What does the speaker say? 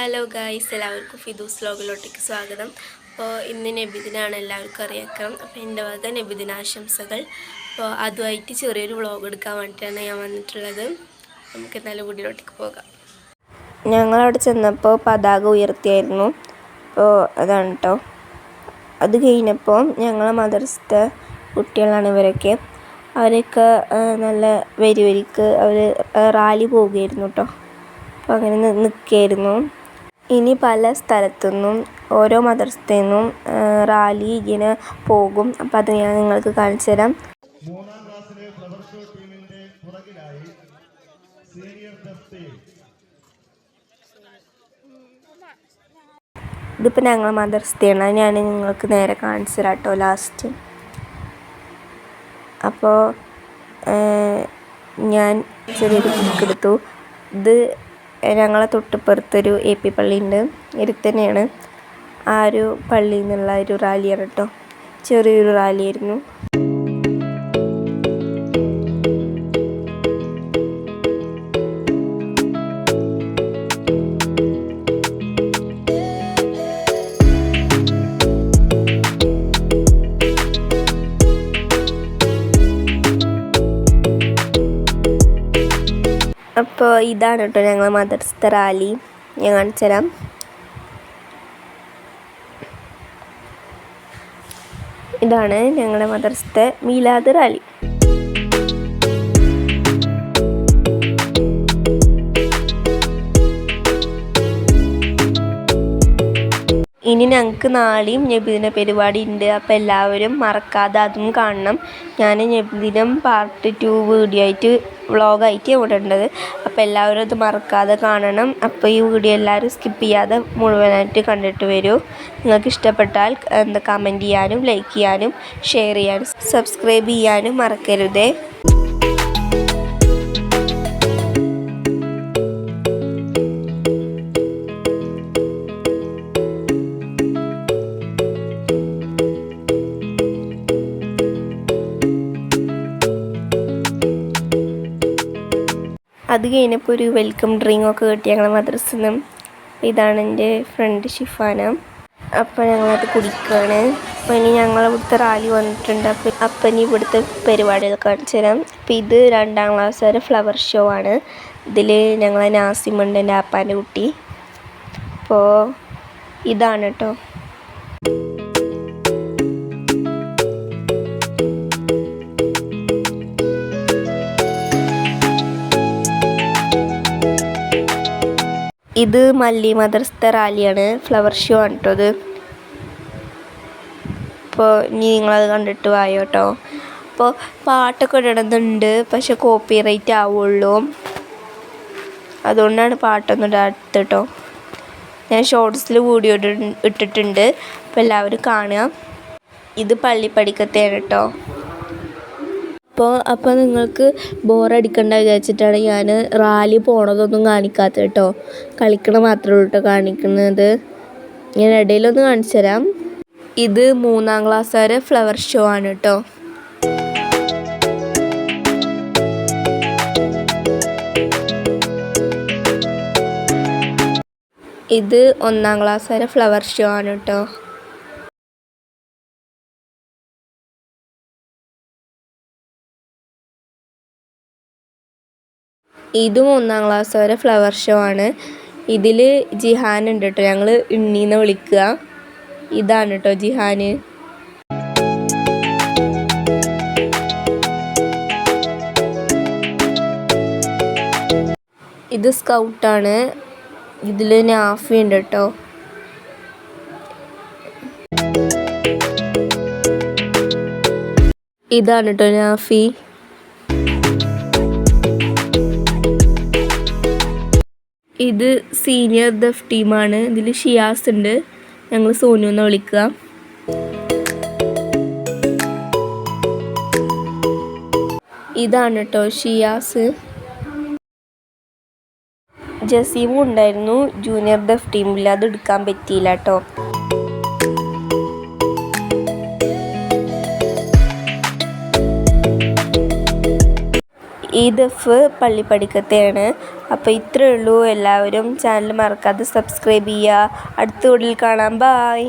Hello guys എല്ലാവർക്കും ഫിദൂസ് ലോഗിലോട്ടേക്ക് സ്വാഗതം. അപ്പോൾ ഇന്ന് നബിദിനാണ് എല്ലാവർക്കും അറിയാക്കണം. അപ്പോൾ എന്റെ വക നബിദിനാശംസകൾ. അപ്പോൾ അതുമായിട്ട് ചെറിയൊരു വ്ളോഗ് എടുക്കാൻ വേണ്ടിയിട്ടാണ് ഞാൻ വന്നിട്ടുള്ളത്. നമുക്ക് എന്നാലും വീടിലോട്ടേക്ക് പോകാം. ഞങ്ങളവിടെ ചെന്നപ്പോൾ പതാക ഉയർത്തിയായിരുന്നു. അപ്പോൾ അതാണ് കേട്ടോ അത് കഴിഞ്ഞപ്പോൾ ഞങ്ങളെ മദർസത്തെ കുട്ടികളാണ് ഇവരൊക്കെ. അവരൊക്കെ നല്ല വരി വരിക്ക് അവർ റാലി പോവുകയായിരുന്നു കേട്ടോ അപ്പോൾ അങ്ങനെ നിൽക്കുകയായിരുന്നു. ഇനി പല സ്ഥലത്തു നിന്നും ഓരോ മദർസത്തിൽ നിന്നും റാലി ഇങ്ങനെ പോകും. അപ്പം അത് ഞാൻ നിങ്ങൾക്ക് കാണിച്ചു തരാം. മൂന്നാം ക്ലാസ്സിലെ ഫ്ലവർ ഷോ ടീമിന്റെ പുറകിലായി സീനിയർ ഇതിപ്പോൾ ഞങ്ങൾ മദർസ്ഥയാണ് ഞാൻ നിങ്ങൾക്ക് നേരെ കാണിച്ചു തരാം കേട്ടോ ലാസ്റ്റ് അപ്പോൾ ഞാൻ ചെറിയൊരു ബുക്ക് എടുത്തു. ഇത് ഞങ്ങളെ തൊട്ടിപ്പുറത്തൊരു എ പി പള്ളി ഉണ്ട് ഇരുത്തന്നെയാണ് തന്നെയാണ് ആ ഒരു പള്ളിയിൽ നിന്നുള്ള ഒരു റാലിയാണ് കേട്ടോ. ചെറിയൊരു റാലിയായിരുന്നു. അപ്പോൾ ഇതാണ് കേട്ടോ ഞങ്ങൾ മദർസ്ത റാലി ഞാൻ കാണിച്ചു തരാം. ഇതാണ് ഞങ്ങളുടെ മദർസ്ത മീലാദ് റാലി ഇനി ഞങ്ങൾക്ക് നാളെയും നബിദിന പരിപാടി ഉണ്ട്. അപ്പോൾ എല്ലാവരും മറക്കാതെ അതും കാണണം. ഞാൻ നബിദിനം പാർട്ട് ടു വീഡിയോ ആയിട്ട് വ്ളോഗായിട്ട് ഇവിടെ ഉണ്ടത് അപ്പോൾ എല്ലാവരും അത് മറക്കാതെ കാണണം. അപ്പോൾ ഈ വീഡിയോ എല്ലാവരും സ്കിപ്പ് ചെയ്യാതെ മുഴുവനായിട്ട് കണ്ടിട്ട് വരൂ. നിങ്ങൾക്ക് ഇഷ്ടപ്പെട്ടാൽ എന്താ കമന്റ് ചെയ്യാനും ലൈക്ക് ചെയ്യാനും ഷെയർ ചെയ്യാനും സബ്സ്ക്രൈബ് ചെയ്യാനും മറക്കരുതേ. അത് കഴിഞ്ഞപ്പോൾ ഒരു വെൽക്കം ഡ്രിങ്ക് ഒക്കെ കിട്ടി ഞങ്ങളെ മദ്രസിൽ നിന്നും ഇതാണ് എന്റെ ഫ്രണ്ട് ഷിഫാന. അപ്പോൾ ഞങ്ങളത് കുടിക്കുകയാണ് അപ്പോൾ ഇനി ഞങ്ങൾ ഇവിടുത്തെ റാലി വന്നിട്ടുണ്ട്. അപ്പോൾ അപ്പം ഇനി ഇവിടുത്തെ പരിപാടികൾ കാണിച്ചു തരാം. അപ്പം ഇത് രണ്ടാം ക്ലാസ് വരെ ഫ്ലവർ ഷോ ആണ്. ഇതിൽ ഞങ്ങളെ നാസിമുണ്ട് എന്റെ അപ്പാന്റെ കുട്ടി. അപ്പോൾ ഇതാണ് കേട്ടോ ഇത് മല്ലി മദർസത്തെ റാലിയാണ് ഫ്ലവർ ഷോ ആണ് കേട്ടോ ഇത്. അപ്പോൾ ഇനി നിങ്ങളത് കണ്ടിട്ട് വായോ കേട്ടോ അപ്പോൾ പാട്ടൊക്കെ ഇടണമെന്നുണ്ട് പക്ഷെ കോപ്പി റൈറ്റ് ആവുള്ളൂ. അതുകൊണ്ടാണ് പാട്ടൊന്നും ഇടാത്തത് കേട്ടോ ഞാൻ ഷോർട്സിൽ വീഡിയോ ഇട്ടിട്ടുണ്ട്. അപ്പോൾ എല്ലാവരും കാണുക. ഇത് പള്ളിപ്പടിക്കത്തെയാണ് കേട്ടോ അപ്പോൾ അപ്പോൾ നിങ്ങൾക്ക് ബോറടിക്കണ്ട വിചാരിച്ചിട്ടാണ് ഞാൻ റാലി പോണതൊന്നും കാണിക്കാത്തത് കേട്ടോ. കളിക്കണ മാത്രമേ ഉള്ളൂ കാണിക്കുന്നത്. ഞാൻ ഇടയിലൊന്ന് കാണിച്ചു തരാം. ഇത് മൂന്നാം ക്ലാസ് വരെ ഫ്ലവർ ഷോ ആണ് കേട്ടോ. ഇത് ഒന്നാം ക്ലാസ് വരെ ഫ്ലവർ ഷോ ആണ് കേട്ടോ. ഇതും ഒന്നാം ക്ലാസ് വരെ ഫ്ലവർ ഷോ ആണ്. ഇതിൽ ജിഹാൻ ഉണ്ട് കേട്ടോ ഞങ്ങൾ ഉണ്ണീന്ന് വിളിക്കുക ഇതാണ് കേട്ടോ ജിഹാന്. ഇത് സ്കൗട്ടാണ് ഇതിൽ നാഫി ഉണ്ട് കേട്ടോ ഇതാണ് കേട്ടോ നാഫി. ഇത് സീനിയർ ദഫ് ടീമാണ് ഇതിൽ ഷിയാസ് ഉണ്ട്. ഞങ്ങൾ സോനു എന്ന് വിളിക്കുക. ഇതാണ് കേട്ടോ ഷിയാസ്. ജസീമും ഉണ്ടായിരുന്നു. ജൂനിയർ ദഫ് ടീമിൽ അത് എടുക്കാൻ പറ്റിയില്ല കേട്ടോ ഈ ദഫ് പള്ളിപ്പടിക്കത്തെയാണ് അപ്പോൾ ഇത്രയേ ഉള്ളൂ എല്ലാവരും ചാനൽ മറക്കാതെ സബ്സ്ക്രൈബ് ചെയ്യുക. അടുത്ത വീഡിയോയിൽ കാണാം. ബായ്